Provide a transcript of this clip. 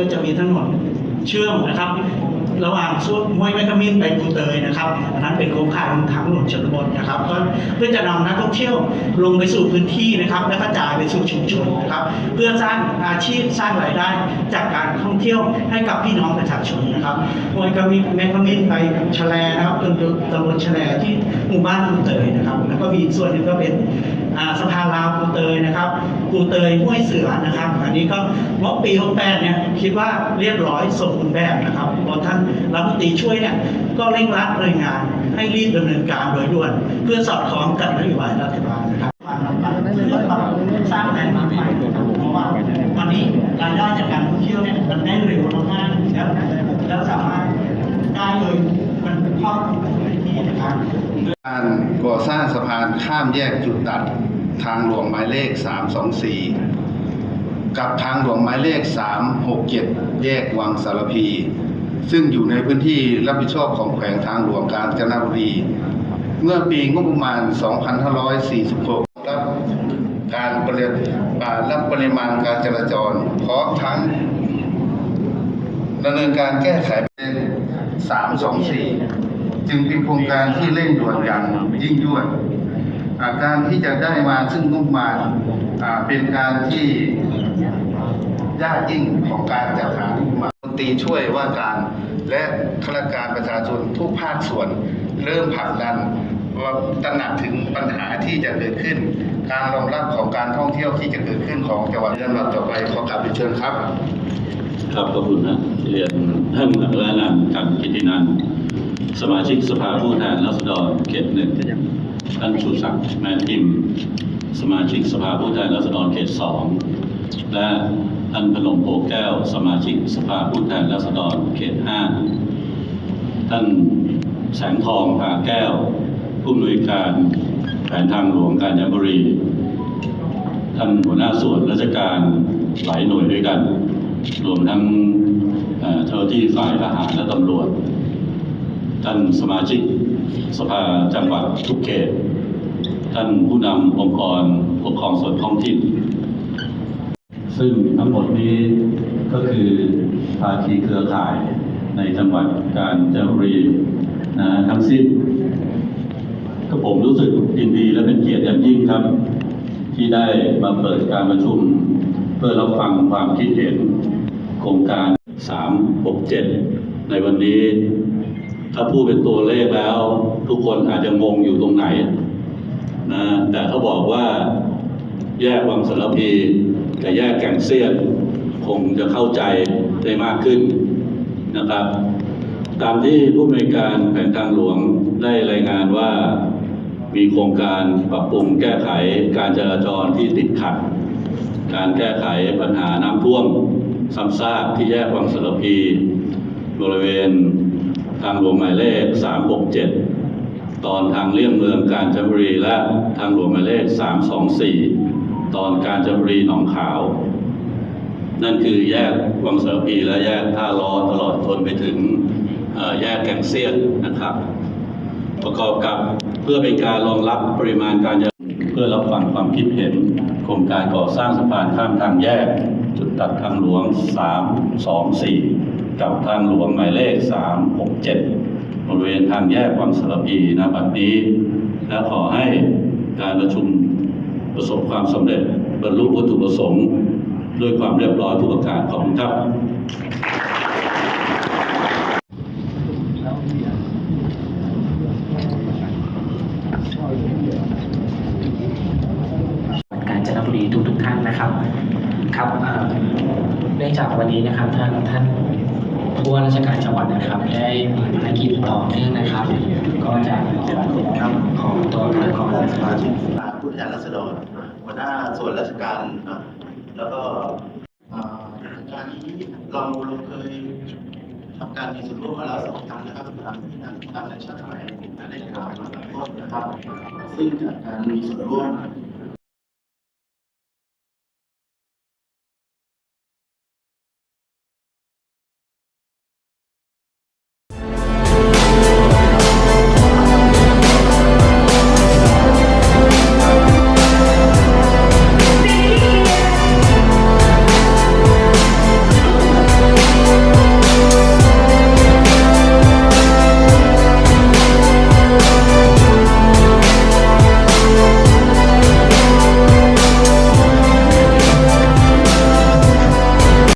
ก็จะมีถนนเชื่อมนะครับ ระหว่างช่วงห้วยแม่ขมิ้นไปกูเตยนะครับอันนั้นเป็นโครงข่ายทางหลวงชนบทนะครับก็เพื่อจะนำนักท่องเที่ยวลงไปสู่พื้นที่นะครับ และกระจายไปสู่ชุมชนนะครับ เพื่อสร้างอาชีพสร้างรายได้ จากการท่องเที่ยวให้กับพี่น้องประชาชนนะครับห้วยขมิ้นแม่ขมิ้นไปชะแลนะครับตำบลตำบลชะแลที่หมู่บ้านกูเตยนะครับ แล้วก็มีส่วนหนึ่งก็เป็นสะพานลาวกูเตย ครับกูเตยห้วยเสือนะครับ อันนี้ก็งบปี68เนี่ยคิดว่าเรียบร้อยสมบูรณ์แบบนะครับพราะท่านรัฐมนตรีช่วยเนี่ยก็เร่งรัดรายงาน ให้รีบดำเนินการโดยด่วน เพื่อสอดคล้องกับนโยบายรัฐบาลนะครับเพื่อสร้างแรงบันดาใจนะครับเพราะว่าวันนี้รายได้จากการท่องเที่ยวเนี่ยมันได้เร็วมากๆแล้วแล้วสามารถได้โดยมันครอบคลุมพื้นที่นะครับการก่อสร้างสะพานข้ามแยกจุดตัด ทางหลวงหมายเลข 324 กับทางหลวงหมายเลข 367 แยกวังสารพี ซึ่งอยู่ในพื้นที่รับผิดชอบของแขวงทางหลวงกาญจนบุรี เมื่อปีงบประมาณ 2546 รับการปริอ่ารับปริมาณการจราจรพร้อมทั้งดำเนินการแก้ไขเป็นสามสองสี่จึงเป็นโครงการที่เร่งด่วนอย่างยิ่งยวด การที่จะได้มาซึ่งงบประมาณเป็นการที่ยากยิ่งของการจัดหางบประมาณตีช่วยว่าการและข้าราชการประชาชนทุกภาคส่วน เริ่มผลักดันว่าตระหนักถึงปัญหาที่จะเกิดขึ้น การรองรับของการท่องเที่ยวที่จะเกิดขึ้นของจังหวัดลำดับต่อไปขอกราบเรียนเชิญครับ ครับขอบคุณนะเรียนท่านและนามกันกิตินันสมาชิกสภาผู้แทนราษฎรเขตหนึ่ง ท่านชูศักดิ์แมนทิมสมาชิกสภาผู้แทนราษฎรเขตสองและท่านพนมโพแก้ว สมาชิกสภาผู้แทนราษฎรเขตห้าท่านแสงทองผาแก้ว ผู้อำนวยการแผนทางหลวงกาญจนบุรี ท่านหัวหน้าส่วนราชการหลายหน่วยด้วยกัน รวมทั้งเอ่อเจ้าหน้าที่ฝ่ายทหารและตำรวจ ท่านสมาชิก สภาจังหวัดทุกเขต ท่านผู้นำองค์กรปกครองส่วนท้องถิ่น ซึ่งทั้งหมดนี้ก็คือภาคีเครือข่ายในจังหวัดกาญจนบุรีนะทั้งสิ้นก็ผมรู้สึกยินดีและเป็นเกียรติอย่างยิ่งครับ ที่ได้มาเปิดการประชุม เพื่อรับฟังความคิดเห็นโครงการ 367 ในวันนี้ ถ้าพูดเป็นตัวเลขแล้ว ทุกคนอาจจะงงอยู่ตรงไหนนะแต่เขาบอกว่าแยกวังสารพีกับแยกแก่งเซียนคงจะเข้าใจได้มากขึ้นนะครับ ตามที่ผู้อำนวยการแผนทางหลวงได้รายงานว่ามีโครงการปรับปรุงแก้ไขการจราจรที่ติดขัด การแก้ไขปัญหาน้ำท่วมซ้ำซากที่แยกวังสารพี บริเวณ ทางหลวงหมายเลข 367 ตอนทางเลี่ยงเมืองกาญจนบุรีและทางหลวงหมายเลข 324 ตอนกาญจนบุรีหนองขาว นั่นคือแยกวังเสารพีและแยกท่าล้อตลอดจนไปถึงแยกแก่งเซียนนะครับ ประกอบกับเพื่อเป็นการรองรับปริมาณการจราจรเพื่อรับฟังความคิดเห็น โครงการก่อสร้างสะพานข้ามทางแยก จุดตัดทางหลวง 324 กับทางหลวงหมายเลข 367 บริเวณทางแยกวังสารพีณบัดนี้ และขอให้การประชุมประสบความสำเร็จบรรลุวัตถุประสงค์ ด้วยความเรียบร้อยทุกประการขอบคุณครับกาญจนบุรีทุกทุกท่านนะครับ ครับเอ่อเนื่องจากวันนี้นะครับท่านท่าน ผู้ว่าราชการจังหวัดนะครับ ได้มีภารกิจต่อเนื่องนะครับ ก็จะครับของตัวทางของสภาสภาผู้แทนราษฎรหัวหน้าส่วนราชการแล้วก็การนี้เราเราเคยทำการมีส่วนร่วมมาแล้วสองครั้งนะครับตามที่ทางทางราชการได้กล่าวมาขอโทษนะครับ ซึ่งจากการมีส่วนร่วม